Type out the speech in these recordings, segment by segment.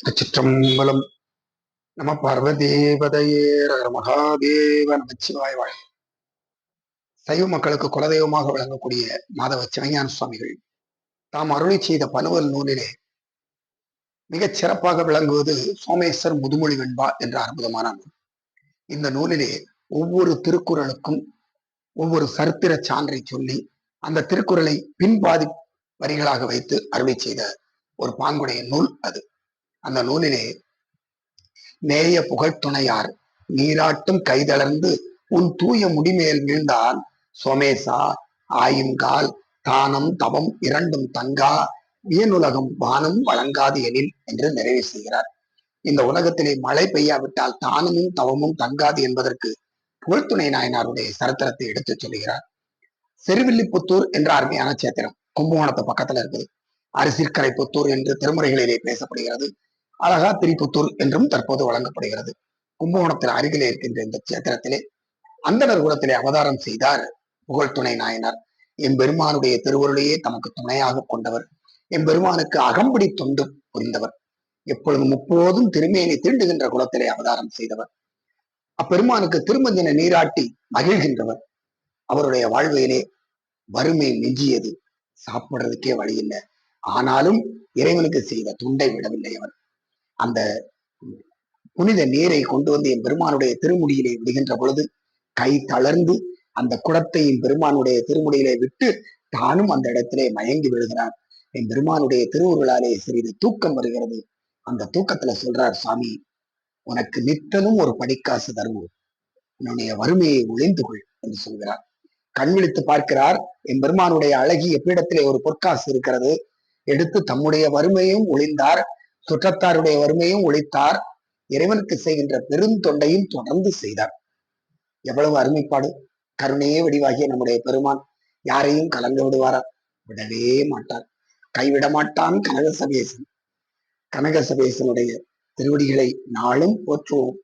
திருச்சிற்றம்பலம் நம பார்வதேவதையே மகாதேவ நமச்சிவாய் வாழ் சைவ மக்களுக்கு குலதெய்வமாக விளங்கக்கூடிய மாதவ சிவஞான சுவாமிகள் தாம் அருளை செய்த பனுவல் நூலிலே மிகச் சிறப்பாக விளங்குவது சோமேஸ்வர் முதுமொழி வெண்பா என்ற அற்புதமான நூல். இந்த நூலிலே ஒவ்வொரு திருக்குறளுக்கும் ஒவ்வொரு சரித்திர சான்றை சொல்லி அந்த திருக்குறளை பின்பாதி வரிகளாக வைத்து அருளை செய்த ஒரு பாங்குடைய நூல் அது. அந்த நூலிலே நேய புகழ்த்துணையார் நீராட்டும் கைதளர்ந்து உன் தூய முடிமேல் வீழ்ந்தான் சோமேசா ஆயுங்கால் தானம் தவம் இரண்டும் தங்கா வியனுலகம் வானம் வழங்காது எனில் என்று நிறைவு செய்கிறார். இந்த உலகத்திலே மழை பெய்யாவிட்டால் தானமும் தவமும் தங்காது என்பதற்கு புகழ்த்துணை நாயனாருடைய சரித்திரத்தை எடுத்துச் சொல்கிறார் செருவில்லிபுத்தூர் என்ற அருமையான சேத்திரம் கும்பகோணத்து பக்கத்துல இருக்குது. அரிசிற்கரை புத்தூர் என்று திருமுறைகளிலே பேசப்படுகிறது. அழகா திரிபுத்தூர் என்றும் தற்போது வழங்கப்படுகிறது. கும்பகோணத்தில் அருகிலே இருக்கின்ற இந்த சேத்திரத்திலே அந்தனர் குலத்திலே அவதாரம் செய்தார் புகழ் துணை நாயனார். எம்பெருமானுடைய திருவருளையே தமக்கு துணையாக கொண்டவர். எம்பெருமானுக்கு அகம்படி தொண்டு புரிந்தவர். எப்பொழுதும் முப்போதும் திருமேனி தீண்டுகின்ற குலத்திலே அவதாரம் செய்தவர். அப்பெருமானுக்கு திருமஞ்சன நீராட்டி மகிழ்கின்றவர். அவருடைய வாழ்வையிலே வறுமை மிஞ்சியது. சாப்பிடுறதுக்கே வழி இல்லை. ஆனாலும் இறைவனுக்கு செய்த துண்டை விடவில்லை அவர். அந்த புனித நீரை கொண்டு வந்து என் பெருமானுடைய திருமுடியிலே விடுகின்ற பொழுது கை தளர்ந்து அந்த குடத்தையும் பெருமானுடைய திருமுடியிலே விட்டு தானும் அந்த இடத்திலே மயங்கி விழுகிறார். என் பெருமானுடைய திருவுருளாலே சிறிது தூக்கம் வருகிறது. அந்த தூக்கத்துல சொல்றார் சாமி உனக்கு நித்தனும் ஒரு படிக்காசு தருவோம். உன்னுடைய வறுமையை ஒளிந்து கொள் என்று சொல்கிறார். கண் விழித்து பார்க்கிறார் என் பெருமானுடைய அழகிய பீடத்திலே ஒரு பொற்காசு இருக்கிறது. எடுத்து தம்முடைய வறுமையும் ஒளிந்தார் சுற்றத்தாருடைய வறுமையும் ஒழித்தார். இறைவனுக்கு செய்கின்ற பெருந்தொண்டையும் தொடர்ந்து செய்தார். எவ்வளவு அருமைப்பாடு. கருணையே வடிவாகிய நம்முடைய பெருமான் யாரையும் கலந்து விடுவாரா? விடவே மாட்டார். கைவிட மாட்டான் கனக சபேசன் கனக சபேசனுடைய திருவடிகளை நாளும் போற்றுவோம்.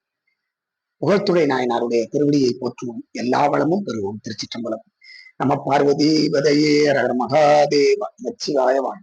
புகழ்த்துறை நாயனாருடைய திருவடியை போற்றுவோம். எல்லா வளமும் பெறுவோம். திருச்சிற்றம்பலம். நம்ம பார்வதி பதையே ரகர மகாதேவ லட்சிவாயவான்